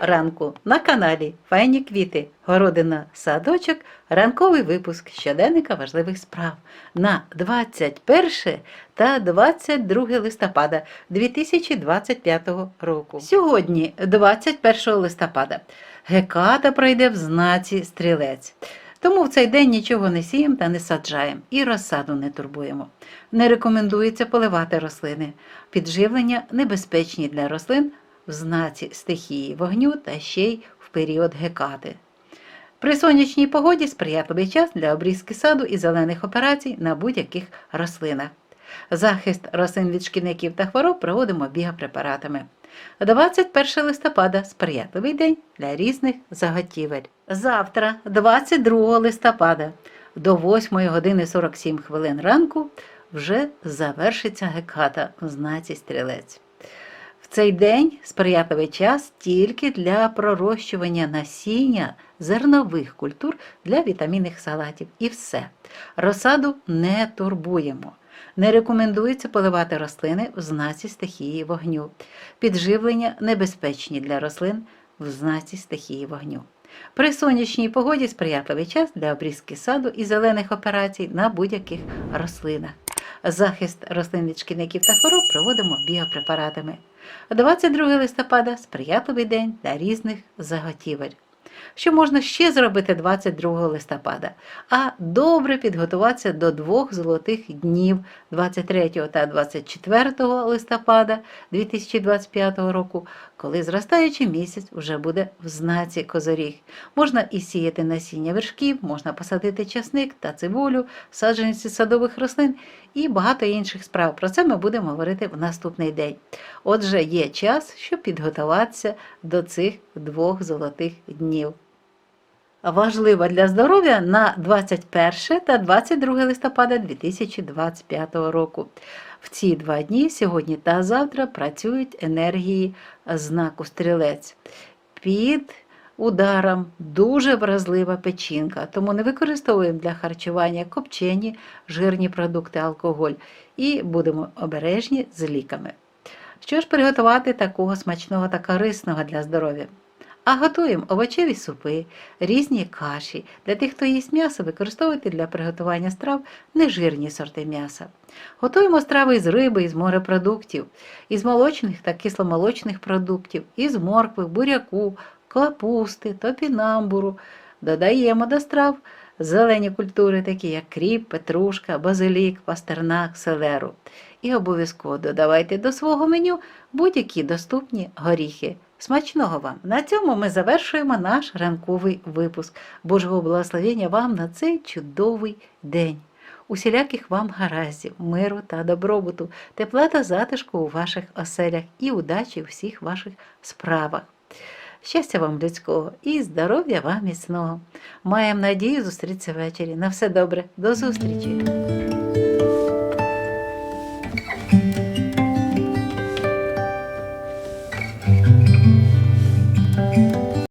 ранку на каналі Файні квіти, городина, садочок, ранковий випуск щоденника важливих справ на 21 та 22 листопада 2025 року. Сьогодні, 21 листопада, Геката пройде в знаці стрілець. Тому в цей день нічого не сіємо та не саджаємо і розсаду не турбуємо. Не рекомендується поливати рослини. Підживлення небезпечні для рослин в знаці стихії вогню та ще й в період гекати. При сонячній погоді сприятливий час для обрізки саду і зелених операцій на будь-яких рослинах. Захист рослин від шкідників та хвороб проводимо біопрепаратами. 21 листопада сприятливий день для різних заготівель. Завтра, 22 листопада, до 8 години 47 хвилин ранку вже завершиться геката в знаці стрілець. Цей день сприятливий час тільки для пророщування насіння зернових культур для вітамінних салатів. І все. Розсаду не турбуємо. Не рекомендується поливати рослини в знаці стихії вогню. Підживлення небезпечні для рослин в знаці стихії вогню. При сонячній погоді сприятливий час для обрізки саду і зелених операцій на будь-яких рослинах. Захист рослин від шкідників та хвороб проводимо біопрепаратами. 22 листопада сприятливий день для різних заготівель. Що можна ще зробити 22 листопада? А добре підготуватися до двох золотих днів 23 та 24 листопада 2025 року, коли зростаючий місяць вже буде в знаці козоріг. Можна і сіяти насіння вершків, можна посадити часник та цибулю, саджанці садових рослин і багато інших справ. Про це ми будемо говорити в наступний день. Отже, є час, щоб підготуватися до цих двох золотих днів. Важлива для здоров'я на 21 та 22 листопада 2025 року. В ці два дні, сьогодні та завтра, працюють енергії знаку стрілець. Під ударом дуже вразлива печінка, тому не використовуємо для харчування копчені, жирні продукти, алкоголь і будемо обережні з ліками. Що ж приготувати такого смачного та корисного для здоров'я? А готуємо овочеві супи, різні каші. Для тих, хто їсть м'ясо, використовуйте для приготування страв нежирні сорти м'яса. Готуємо страви із риби, із морепродуктів, із молочних та кисломолочних продуктів, із моркви, буряку, капусти, топінамбуру. Додаємо до страв зелені культури, такі як кріп, петрушка, базилік, пастернак, селеру. І обов'язково додавайте до свого меню будь-які доступні горіхи. Смачного вам! На цьому ми завершуємо наш ранковий випуск. Божого благословення вам на цей чудовий день. Усіляких вам гараздів, миру та добробуту, тепла та затишку у ваших оселях і удачі у всіх ваших справах. Щастя вам людського і здоров'я вам міцного. Маємо надію зустрітися ввечері. На все добре, до зустрічі!